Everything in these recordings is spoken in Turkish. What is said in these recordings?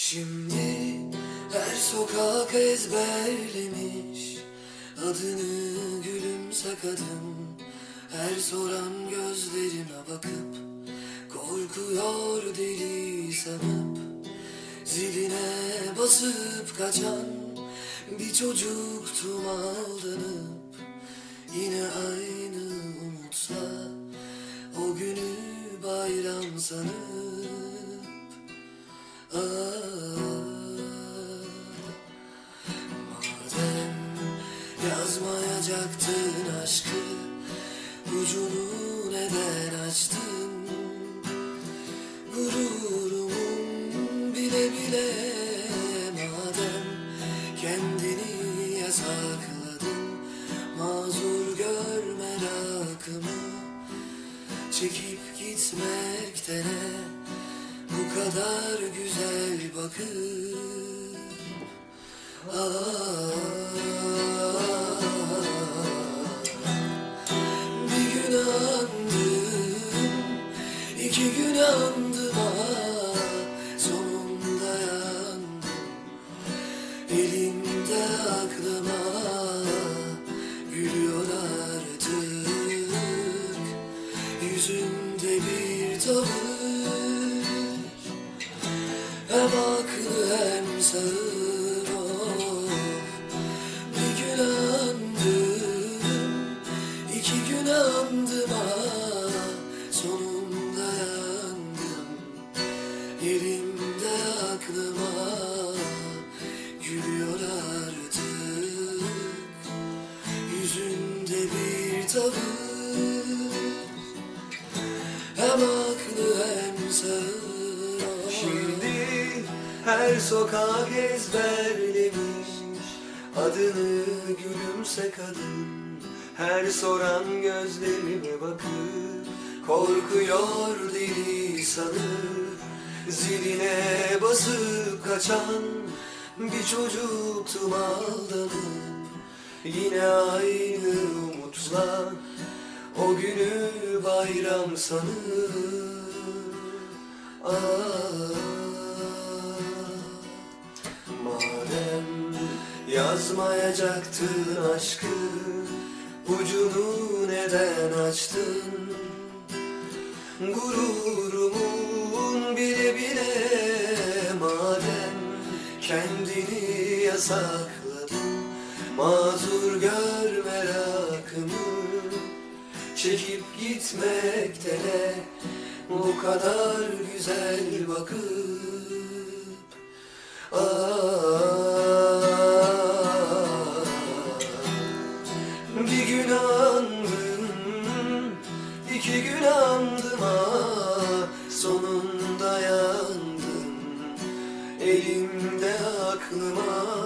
Şimdi her sokak ezberlemiş. Adını gülümse kadın Her soran gözlerime bakıp Korkuyor deli sanıp. Ziline basıp kaçan Bir çocuktum aldanıp Yine aynı umutla O günü bayram sanıp. Madem yazmayacaktın aşkı Ucunu neden açtın? Gururumun bile bile Madem kendini yasakladın Mazur gör merakımı. Çekip gitmektene bu kadar güzel bakıp Bir iki gün andım ah Sonunda yandım, elimde aklıma Gülüyor artık, yüzümde bir tavır. Hem aklı hem sağır aklıma Gülüyor artık. Yüzünde bir tavır Hem aklı hem sağır Şimdi her sokak ezberlemiş Adını gülümse kadın. Her soran gözlerime bakıp Korkuyor deli sanıp Ziline basıp kaçan Bir çocuktum aldanıp Yine aynı umutla O günü bayram sanıp Ah, Madem yazmayacaktın aşkı Ucunu neden açtın? Gururumun bile bile Madem kendini yasakladın Mazur gör merakımı Çekip gitmektene bu kadar güzel bakıp. Ah, Bir gün elimde aklıma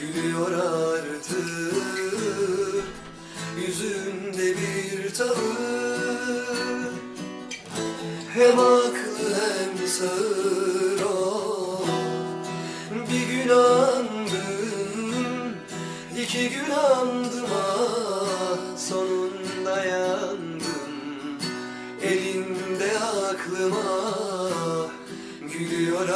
Gülüyor artık, yüzünde bir tavır. Hem aklı hem sağır o. Bir gün andım, iki gün andım ah Sonunda yandım, elimde aklıma Gülüyor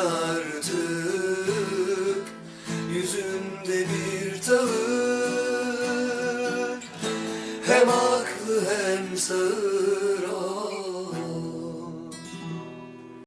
Hem aklı hem sağır